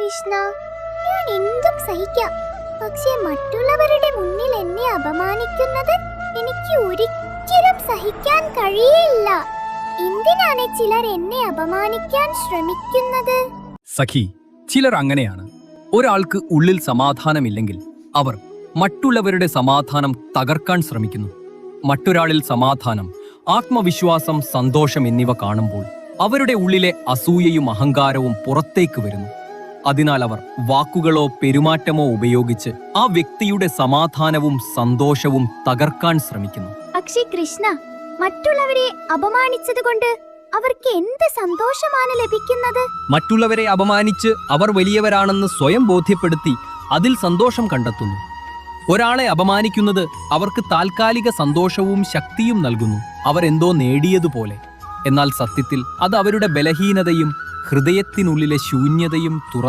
കൃഷ്ണ ഞാൻ എന്തും സഹിക്കാം. പക്ഷെ മറ്റുള്ളവരുടെ മുന്നിൽ എന്നെ അപമാനിക്കുന്നത് എനിക്ക് ഒരിക്കലും സഹിക്കാൻ കഴിയില്ല. എന്തിനാണ് ചിലർ എന്നെ അപമാനിക്കാൻ ശ്രമിക്കുന്നത്? സഖി ചിലർ അങ്ങനെയാണ്. ഒരാൾക്ക് ഉള്ളിൽ സമാധാനമില്ലെങ്കിൽ അവർ മറ്റുള്ളവരുടെ സമാധാനം തകർക്കാൻ ശ്രമിക്കുന്നു. മറ്റൊരാളിൽ സമാധാനം ആത്മവിശ്വാസം സന്തോഷം എന്നിവ കാണുമ്പോൾ അവരുടെ ഉള്ളിലെ അസൂയയും അഹങ്കാരവും പുറത്തേക്ക് വരുന്നു. അതിനാൽ അവർ വാക്കുകളോ പെരുമാറ്റമോ ഉപയോഗിച്ച് ആ വ്യക്തിയുടെ സമാധാനവും സന്തോഷവും തകർക്കാൻ ശ്രമിക്കുന്നു. പക്ഷേ കൃഷ്ണ മറ്റുള്ളവരെ അപമാനിച്ചത് കൊണ്ട് അവർക്ക് എന്ത് സന്തോഷമാണ് ലഭിക്കുന്നത്? മറ്റുള്ളവരെ അപമാനിച്ച് അവർ വലിയവരാണെന്ന് സ്വയം ബോധ്യപ്പെടുത്തി അതിൽ സന്തോഷം കണ്ടെത്തുന്നു. ഒരാളെ അപമാനിക്കുന്നത് അവർക്ക് താൽക്കാലിക സന്തോഷവും ശക്തിയും നൽകുന്നു. അവർ എന്തോ നേടിയതുപോലെ. എന്നാൽ സത്യത്തിൽ അത് അവരുടെ ബലഹീനതയും ഹൃദയത്തിനുള്ളിലെ ശൂന്യതയും തുറ